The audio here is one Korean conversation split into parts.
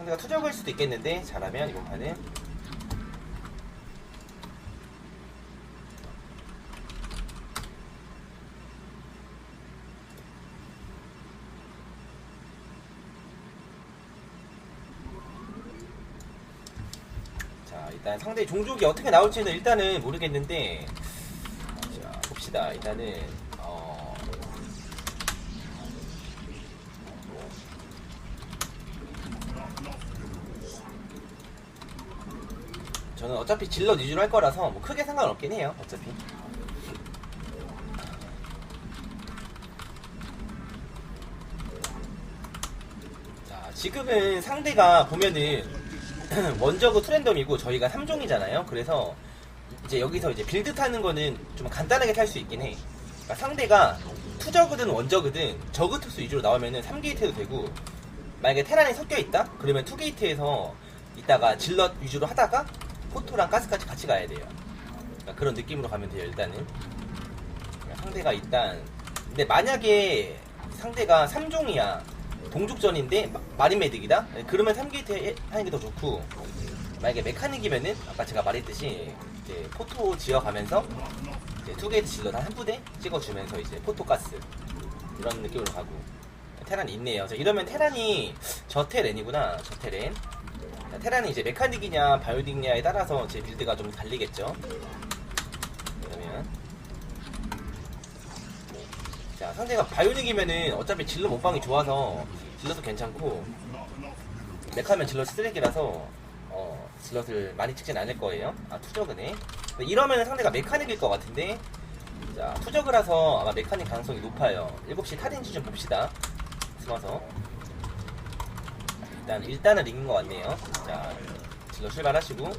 상대가 투적일 수도 있겠는데 잘하면 이번 판은. 자 일단 상대 종족이 어떻게 나올지는 일단은 모르겠는데 자 봅시다. 일단은 어 저는 어차피 질러 위주로 할 거라서 뭐 크게 상관없긴 해요 어차피. 자 지금은 상대가 보면은 원저그 투랜덤이고 저희가 3종이잖아요. 그래서 이제 여기서 이제 빌드 타는 거는 좀 간단하게 탈 수 있긴 해. 그러니까 상대가 투저그든 원저그든 저그 투수 위주로 나오면은 3게이트도 되고 만약에 테란이 섞여 있다? 그러면 2게이트에서 이따가 질럿 위주로 하다가 포토랑 가스까지 같이 가야 돼요. 그러니까 그런 느낌으로 가면 돼요, 일단은. 그러니까 상대가 일단, 근데 만약에 상대가 3종이야, 동족전인데 마- 마린메딕이다? 그러면 3게이트 하는 게 더 좋고, 만약에 메카닉이면은, 아까 제가 말했듯이, 이제 포토 지어가면서, 이제 2게이트 질럿 한 부대 찍어주면서 이제 포토 가스. 이런 느낌으로 가고. 테란이 있네요. 자, 이러면 테란이 저테렌이구나. 저테렌. 자, 테란이 이제 메카닉이냐 바이오닉냐에 따라서 제 빌드가 좀 달리겠죠. 그러면 자 상대가 바이오닉이면은 어차피 질러 몸빵이 좋아서 질러도 괜찮고 메카면 질러 쓰레기라서 어 질럿을 많이 찍진 않을 거예요. 아. 근데 이러면 상대가 메카닉일 것 같은데 자 투저그라서 아마 메카닉 가능성이 높아요. 7시 탈인지 좀 봅시다. 숨어서 일단 일단은 이긴 것 같네요. 자, 질러 출발하시고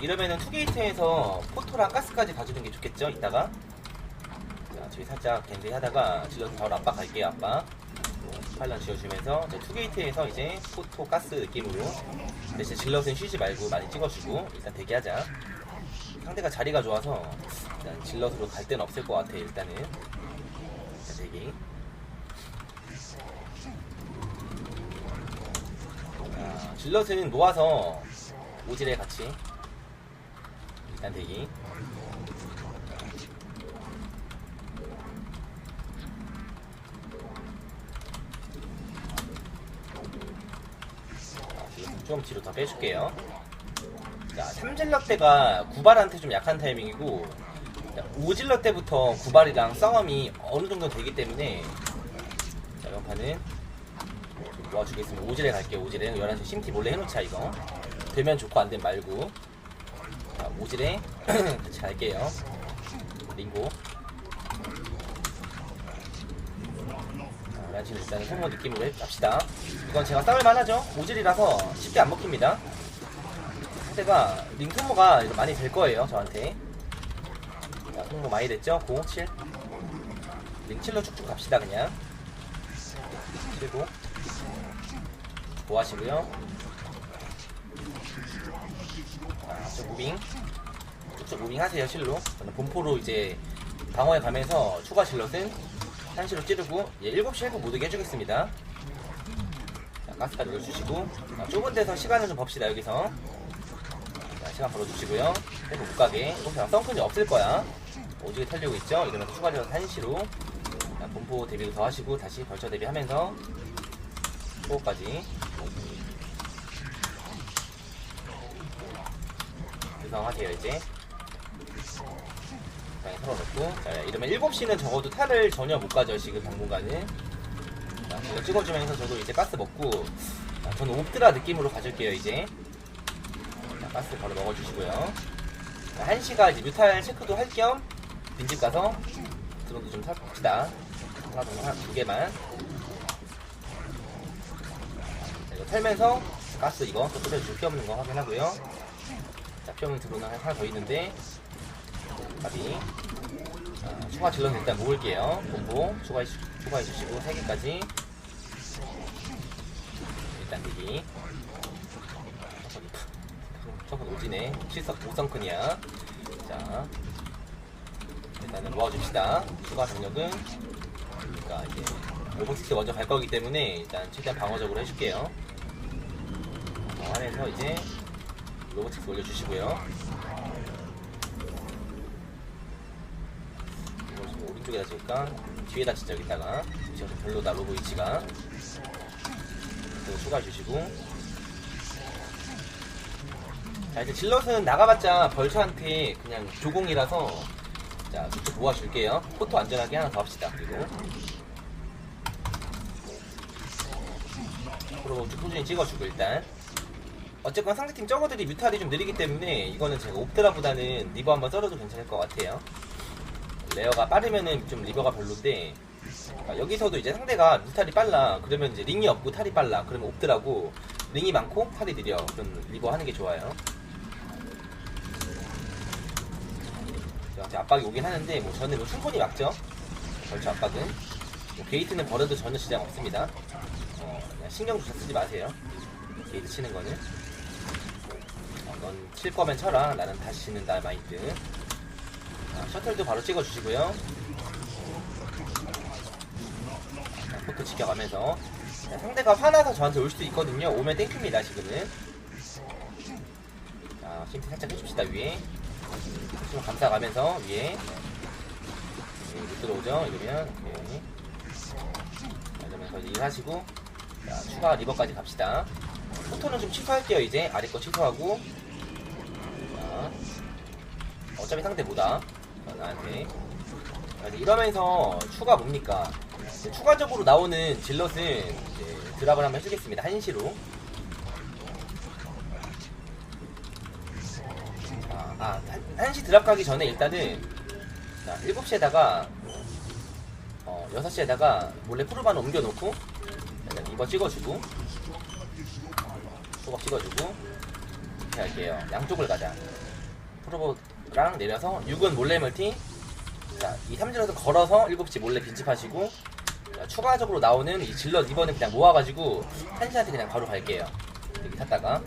이러면은 투게이트에서 포토랑 가스까지 가주는 게 좋겠죠? 이따가 자, 저희 살짝 겐지 하다가 질러 바로 압박 갈게요. 압박. 팔런 지어주면서 이제 투게이트에서 이제 포토 가스 느낌으로 이제 질럿은 쉬지 말고 많이 찍어주고 일단 대기하자. 상대가 자리가 좋아서 일단 질럿으로 갈 데는 없을 것 같아 일단은 일단 대기. 자, 질럿은 모아서 오질에 같이. 일단 대기. 자, 좀 뒤로 더 빼줄게요. 자, 3질럿 때가 구발한테 좀 약한 타이밍이고 5질럿 때부터 구발이랑 싸움이 어느 정도 되기 때문에 자, 이번 판은 모아주겠습니다. 오질에 갈게요. 오질에 11시 심티 몰래 해놓자 이거. 되면 좋고 안 되면 말고. 자, 오질에 같이 갈게요. 링고. 자, 란치는 일단은 소모 느낌으로 합시다. 이건 제가 싸울만 하죠. 오질이라서 쉽게 안 먹힙니다. 상대가 링 소모가 많이 될 거예요. 저한테. 자, 소모 많이 됐죠? 057. 링 7로 쭉쭉 갑시다 그냥. 7고. 뭐 하시고요. 자, 쭉 무빙. 쭉쭉 무빙 하세요, 실로. 저는 본포로 이제 방어에 가면서 추가 실럿은 한시로 찌르고, 예, 7시 7고 모두게 해주겠습니다. 자, 가스까지 넣어주시고, 자, 좁은 데서 시간을 좀 봅시다, 여기서. 자, 시간 벌어주시고요. 계속 못 가게. 그냥 썬큰이 없을 거야. 오지게 털리고 있죠? 이러면서 추가 실럿 한시로. 자, 본포 대비도 더 하시고, 다시 벌처 대비하면서, 호까지 구성하세요 이제. 그냥 털어놓고. 자 이러면 7시는 적어도 탈을 전혀 못 가죠 지금 당분간은. 자 이거 찍어주면서 저도 이제 가스 먹고. 자, 저는 옵드라 느낌으로 가줄게요 이제. 자 가스 바로 먹어주시고요. 자, 1시가 이제 뮤탈 체크도 할 겸 빈집 가서 드론도 좀 삽시다. 하나 정도 하나 두 개만. 자, 이거 털면서 가스 이거 또 뜯어줄 피 없는 거 확인하고요. 자, 피 없는 드론은 하나 더 있는데 가비. 자, 추가 질럿 일단 모을게요. 본보 추가해, 주- 추가해 주시고 3개까지 일단 대기. 저건 오지네. 7석 5성큰이야. 자, 일단은 모아줍시다. 추가 병력은 그러니까 이제 오버스틱 먼저 갈 거기 때문에 일단 최대한 방어적으로 해줄게요. 어, 안에서 이제 로보틱스 올려주시고요. 이걸 좀 오른쪽에다 찍을까? 뒤에다 진짜 여기다가. 위치가 좀 별로다 로보 위치가. 그거 추가해 주시고. 자 이제 질럿은 나가봤자 벌처한테 그냥 조공이라서 자 쭉쭉 모아줄게요. 포토 안전하게 하나 더 합시다 그리고. 앞으로 쭉 꾸준히 찍어주고 일단 어쨌건 상대팀 저거들이 뮤탈이 좀 느리기 때문에 이거는 제가 옵드라보다는 리버 한번 썰어도 괜찮을 것 같아요. 레어가 빠르면은 좀 리버가 별론데 아, 여기서도 이제 상대가 뮤탈이 빨라. 그러면 이제 링이 없고 탈이 빨라. 그러면 옵드라고 링이 많고 탈이 느려. 그럼 리버 하는 게 좋아요. 자, 압박이 오긴 하는데 뭐 저는 뭐 충분히 막죠. 벌써 압박은. 뭐 게이트는 버려도 전혀 지장 없습니다. 어, 신경조차 쓰지 마세요. 게이트 치는 거는. 어, 넌 칠 거면 쳐라. 나는 다시 치는 다 마인드. 자, 셔틀도 바로 찍어주시고요. 자, 포트 지켜가면서. 자, 상대가 화나서 저한테 올 수도 있거든요. 오면 땡큐입니다 지금은. 자 힌트 살짝 해줍시다 위에. 좀 감싸가면서 위에. 예, 못 들어오죠 이러면. 오케이. 자, 이러면서 일하시고. 자 추가 리버까지 갑시다. 포토는 좀 취소할게요 이제. 아래 거 취소하고. 자 어차피 상대 뭐다. 자, 나한테. 자, 이제 이러면서 추가 뭡니까? 추가적으로 나오는 질럿은 이제 드랍을 한번 해주겠습니다. 한시로. 아, 아 한, 한시 드랍 가기 전에 일단은 자 7시에다가 어 6시에다가 몰래 프로반 옮겨놓고 일단 이거 찍어주고 소각 찍어주고 이렇게 할게요. 양쪽을 가자. 프로보 랑 내려서 6은 몰래 멀티. 자, 이 삼진에서 걸어서 7시 몰래 빈집하시고 자, 추가적으로 나오는 이 질럿 이번엔 그냥 모아가지고 한시한테 그냥 바로 갈게요. 여기 탔다가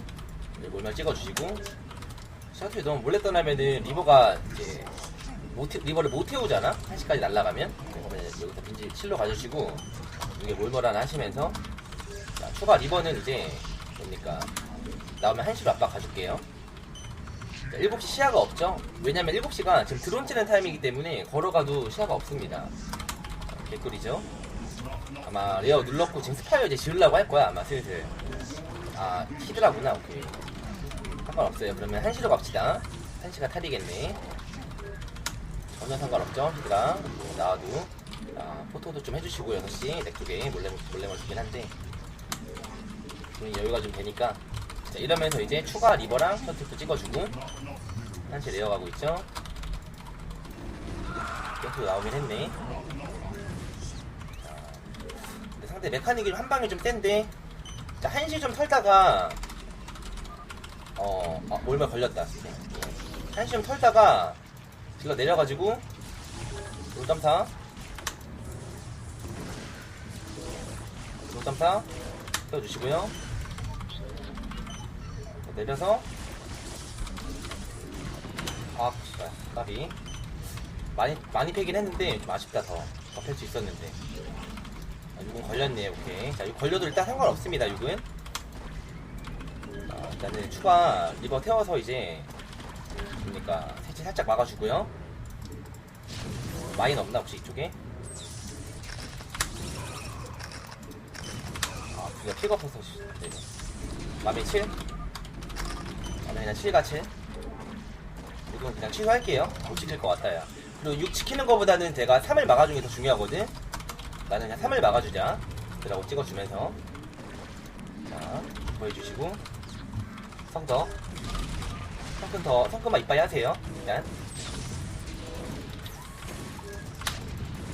몰면 찍어주시고. 셔틀이 너무 몰래 떠나면은 리버가 이제 못 태- 리버를 못 태우잖아? 한시까지 이제 여기서 빈집 칠로 가주시고 이게 몰몰 하나 하시면서. 자, 추가 리버는 이제 뭡니까 나오면 한시로 압박 가줄게요. 자, 7시 시야가 없죠? 왜냐면 7시가 지금 드론 찌는 타임이기 때문에 걸어가도 시야가 없습니다. 어, 개꿀이죠? 아마 레어 눌렀고 지금 스파이어 이제 지으려고 할 거야 아마 슬슬. 아 히드라구나 오케이. 상관없어요. 그러면 한시로 갑시다. 한시가 탈이겠네. 전혀 상관없죠? 히드라 나와도. 자, 포토도 좀 해주시고 6시. 넥 쪽에 몰래 몰래 멀리긴 한데. 여유가 좀 되니까 자, 이러면서 이제 추가 리버랑 셔틀도 찍어주고. 한시 내려가고 있죠? 셔틀 나오긴 했네. 자, 근데 상대 메카닉이 한 방에 좀 센데 자 한시 좀 털다가 어, 아, 몰면 걸렸다. 한시 좀 털다가 질러 내려가지고 롤점사 롤점사 세워주시고요. 내려서 아, 까비 많이 많이 패긴 했는데 좀 아쉽다 더. 더 팰 수 있었는데. 아, 6은 걸렸네, 오케이. 자, 6 걸려도 일단 상관없습니다, 6은. 아, 일단은 추가 리버 태워서 이제 그러니까 세치 살짝 막아주고요. 마인 없나 혹시 이쪽에? 아, 그가 씨, 네. 맘에 7? 그냥 7가 7? 이건 그냥 취소할게요. 못 지킬 것 같아요. 그리고 6 지키는 것보다는 제가 3을 막아주는 게 더 중요하거든. 나는 그냥 3을 막아주자. 그라고 찍어주면서 자 보여주시고 성더 성큰 더 성큰만 이빠이 하세요 일단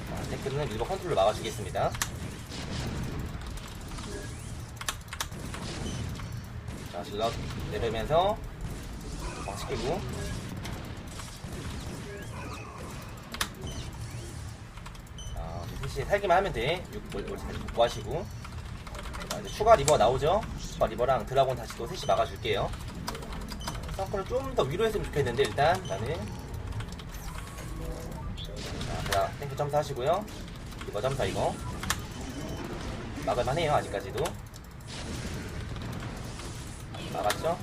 자, 탱크는 리버 컨트롤 막아주겠습니다 자 질럿 내리면서 방 시키고 자 셋이 살기만 하면 돼 6, 뭘, 뭘, 뭐 하시고 자, 이제 추가 리버 나오죠? 추가 리버랑 드라곤 다시 또 셋이 막아줄게요. 서클을 좀더 위로 했으면 좋겠는데 일단 나는 자, 드라 탱크 점사 하시고요. 리버 점사 이거 막을만해요 아직까지도. 나갔죠?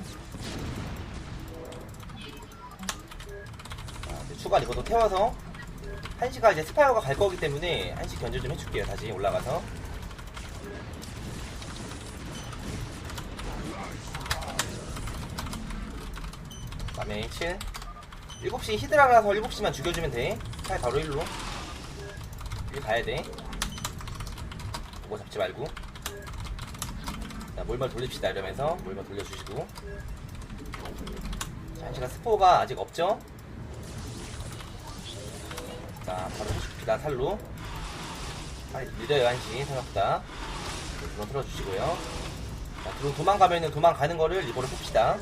추가 리버도 태워서 한시가 이제 스파이어가 갈 거기 때문에 한시 견제 좀 해줄게요. 다시 올라가서. 다음에 7 7시 히드라라서 7시만 죽여주면 돼. 차에 바로 1로. 여기 가야 돼. 그거 잡지 말고. 자, 몰말 돌립시다. 이러면서 몰말 돌려주시고. 자, 한시가 스포가 아직 없죠? 자, 바로 해줍시다. 살로. 빨리 느려요, 한시. 생각보다. 드론 틀어주시고요. 자, 드론 도망가면은 도망가는 거를 리버를 뽑시다.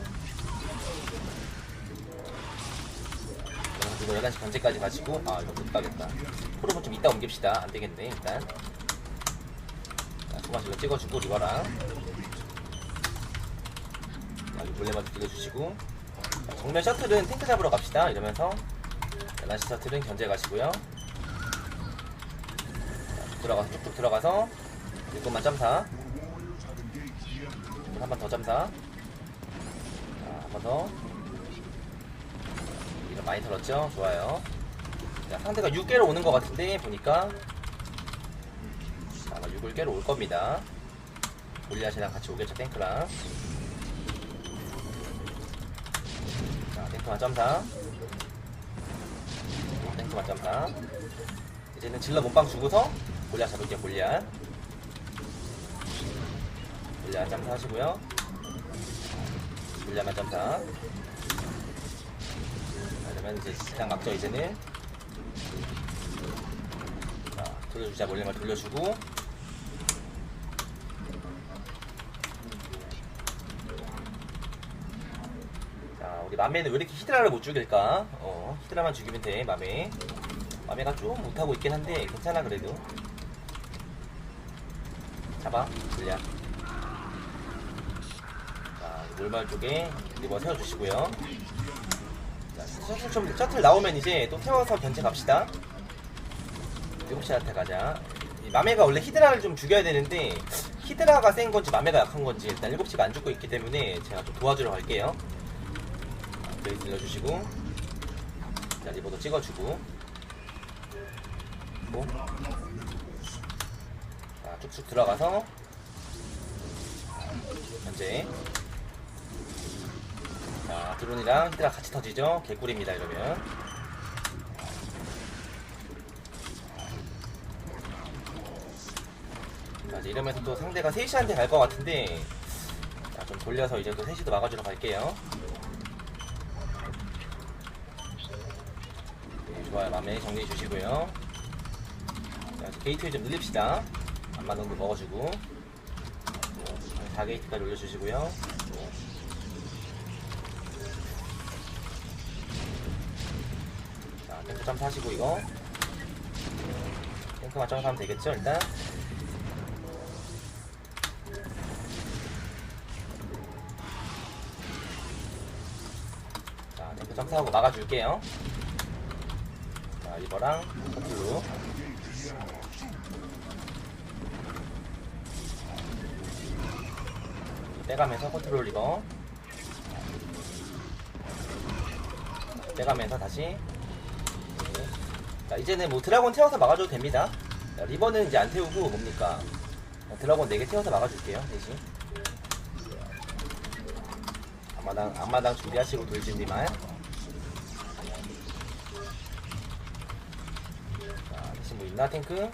이거 11시 견제까지 가지고 아 이거 못 가겠다 프로브 좀 이따 옮깁시다 안 되겠네 일단 자 소마실로 찍어주고 리버랑 자, 여기 몰래마저 들려주시고 자, 정면 셔틀은 탱크 잡으러 갑시다 이러면서 11시 셔틀은 견제 가시고요 자, 들어가서 쭉쭉 들어가서 이것만 점사 한 번 더 점사 한 번 더 이거 많이 들었죠? 좋아요. 자, 상대가 6개로 오는 것 같은데, 보니까. 자, 아마 6을 깨러 올 겁니다. 골리앗이랑 같이 오겠죠, 탱크랑. 자, 탱크만 점사. 점사. 이제는 질러 몸빵 주고서 골리앗 잡을게요, 골리앗. 골리앗 점사 하시고요. 골리앗만 점사. 그러면 이제 그냥 막죠 이제는 자 돌려주자 몰래만 돌려주고 자 우리 맘에는 왜 이렇게 히드라를 못 죽일까 어 히드라만 죽이면 돼 맘에 맘에가 좀 못하고 있긴 한데 괜찮아 그래도 잡아 돌려 자 몰말 쪽에 리버 세워주시고요 자, 셔틀 좀 셔틀 나오면 이제 또 태워서 견제 갑시다. 7시한테 가자. 이 마메가 원래 히드라를 좀 죽여야 되는데 히드라가 센 건지 마메가 약한 건지 일단 7시가 안 죽고 있기 때문에 제가 좀 도와주러 갈게요. 자, 여기 들려주시고 자 리버도 찍어주고 그리고 자 쭉쭉 들어가서 현재 자, 드론이랑 히드라 같이 터지죠? 개꿀입니다, 이러면. 자, 이제 이러면서 또 상대가 3시한테 갈 것 같은데, 자, 좀 돌려서 이제 또 3시도 막아주러 갈게요. 네, 좋아요. 맘에 정리해 주시고요. 자, 이제 게이트를 좀 늘립시다. 안마동도 먹어주고. 4게이트까지 올려주시고요. 자, 탱크 점사하시고 이거 탱크만 점사하면 되겠죠 일단 자 탱크 점사하고 막아줄게요 자 리버랑 커플로 빼가면서 컨트롤 리버 빼가면서 다시 자, 이제는 뭐 드라곤 태워서 막아줘도 됩니다. 자, 리버는 이제 안 태우고 뭡니까? 자, 드라곤 4개 태워서 막아줄게요, 대신. 앞마당, 앞마당 준비하시고 돌진디만. 자, 대신 뭐 있 나, 탱크?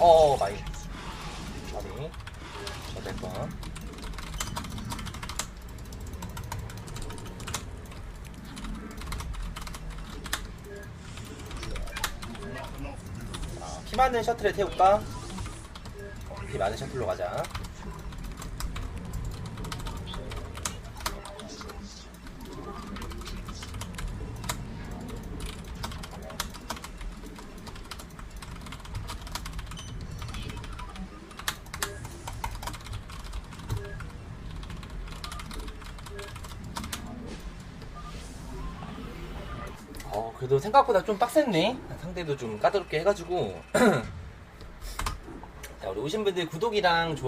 어, 많이. 아니, 어쨌건. 아, 피 많은 셔틀에 태울까? 피 많은 셔틀로 가자. 그래도 생각보다 좀 빡셌네. 상대도 좀 까다롭게 해가지고. 자, 우리 오신 분들 구독이랑 좋아요.